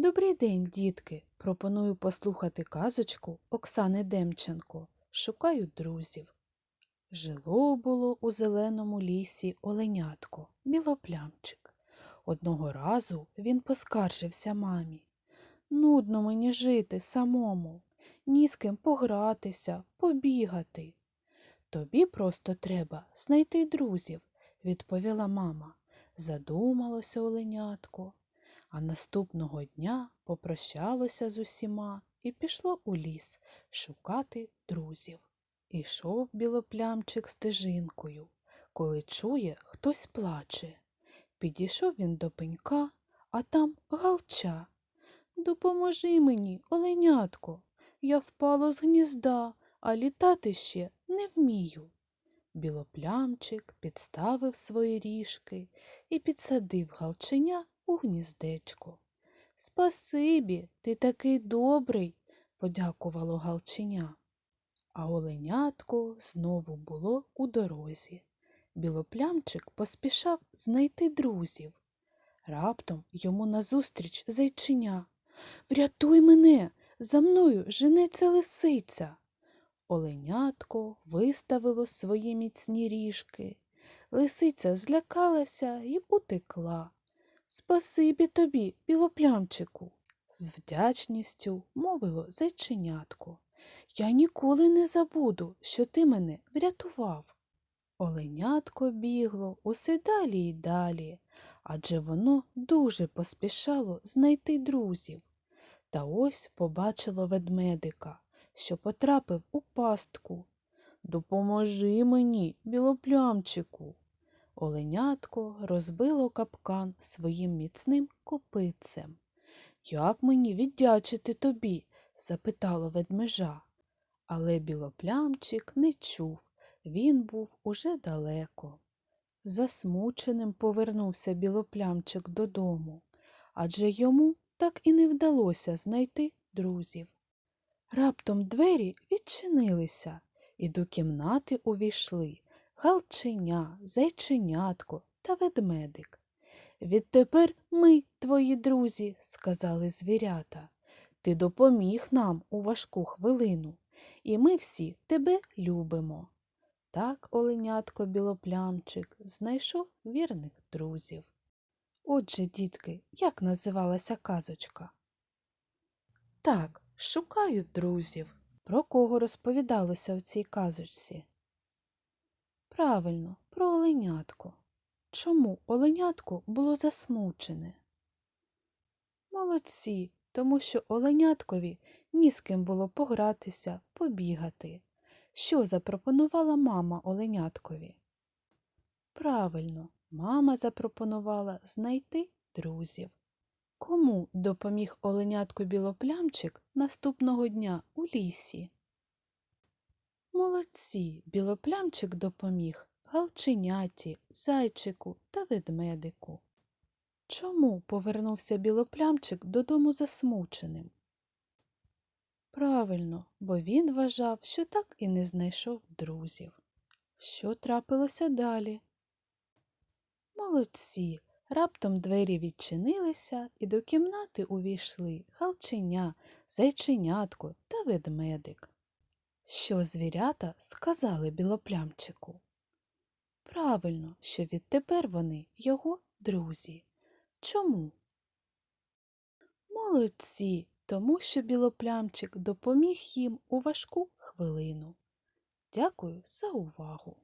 Добрий день, дітки! Пропоную послухати казочку Оксани Демченко. Шукаю друзів. Жило було у зеленому лісі оленятко, білоплямчик. Одного разу він поскаржився мамі. Нудно мені жити самому, ні з ким погратися, побігати. Тобі просто треба знайти друзів, відповіла мама. Задумалося оленятко а наступного дня попрощалося з усіма і пішло у ліс шукати друзів. Ішов білоплямчик стежинкою, коли чує, хтось плаче. Підійшов він до пенька, а там галча. Допоможи мені, оленятко, я впало з гнізда, а літати ще не вмію. Білоплямчик підставив свої ріжки і підсадив галченя у гніздечко. Спасибі, ти такий добрий, подякувало галченя. А оленятко знову було у дорозі. Білоплямчик поспішав знайти друзів. Раптом йому назустріч зайчиня. Врятуй мене, за мною женеться лисиця. Оленятко виставило свої міцні ріжки. Лисиця злякалася і утекла. Спасибі тобі, білоплямчику, з вдячністю мовило зайченятко. Я ніколи не забуду, що ти мене врятував. Оленятко бігло усе далі й далі, адже воно дуже поспішало знайти друзів. Та ось побачило ведмедика, що потрапив у пастку. Допоможи мені, білоплямчику. Оленятко розбило капкан своїм міцним копицем. Як мені віддячити тобі? запитало ведмежа. Але білоплямчик не чув, він був уже далеко. Засмученим повернувся білоплямчик додому, адже йому так і не вдалося знайти друзів. Раптом двері відчинилися, і до кімнати увійшли галченя, зайченятко та ведмедик. Відтепер ми, твої друзі, сказали звірята. Ти допоміг нам у важку хвилину, і ми всі тебе любимо. Так оленятко білоплямчик знайшов вірних друзів. Отже, дітки, як називалася казочка? Так, шукаю друзів. Про кого розповідалося в цій казочці? Правильно, про оленятко. Чому оленятко було засмучене? Молодці, тому що оленяткові ні з ким було погратися, побігати. Що запропонувала мама оленяткові? Правильно, мама запропонувала знайти друзів. Кому допоміг оленятко білоплямчик наступного дня у лісі? Молодці, білоплямчик допоміг галченяті, зайчику та ведмедику. Чому повернувся білоплямчик додому засмученим? Правильно, бо він вважав, що так і не знайшов друзів. Що трапилося далі? Молодці. Раптом двері відчинилися, і до кімнати увійшли галченя, зайченятко та ведмедик. Що звірята сказали білоплямчику? Правильно, що відтепер вони його друзі. Чому? Молодці, тому що білоплямчик допоміг їм у важку хвилину. Дякую за увагу!